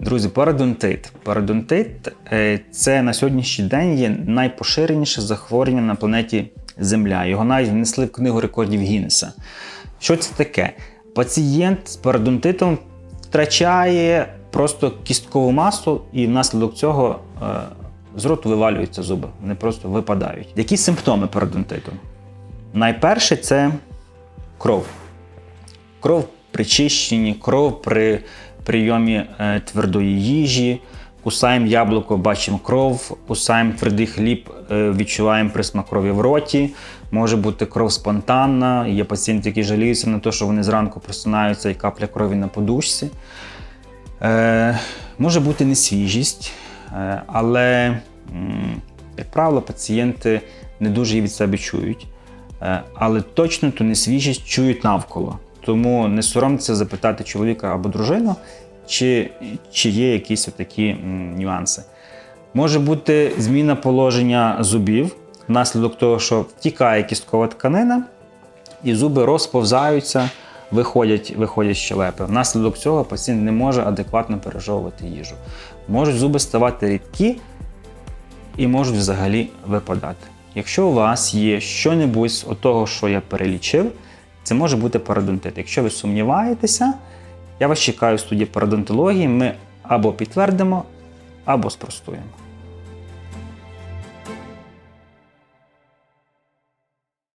Друзі, парадонтит. Парадонтит е, це на сьогоднішній день є найпоширеніше захворювання на планеті Земля. Його навіть внесли в книгу рекордів Гіннеса. Що це таке? Пацієнт з парадонтитом втрачає просто кісткову масу, і внаслідок цього е, з роту вивалюються зуби. Вони просто випадають. Які симптоми парадонтиту? Найперше це кров. Кров при чищенні, кров при прийомі е, твердої їжі. Кусаємо яблуко, бачимо кров, кусаємо твердий хліб, е, відчуваємо присмак крові в роті. Може бути кров спонтанна. Є пацієнти, які жаліються на те, що вони зранку просинаються і капля крові на подушці. Е, може бути несвіжість, е, але, як правило, пацієнти не дуже її від себе чують. Але точно ту несвіжість чують навколо. Тому не соромтеся запитати чоловіка або дружину, чи, чи є якісь такі нюанси. Може бути зміна положення зубів внаслідок того, що втікає кісткова тканина, і зуби розповзаються, виходять, виходять щелепи. Внаслідок цього пацієнт не може адекватно пережовувати їжу. Можуть зуби ставати рідкі і можуть взагалі випадати. Якщо у вас є щонебудь з того, що я перелічив, це може бути парадонтит. Якщо ви сумніваєтеся, я вас чекаю в студії парадонтології. Ми або підтвердимо, або спростуємо.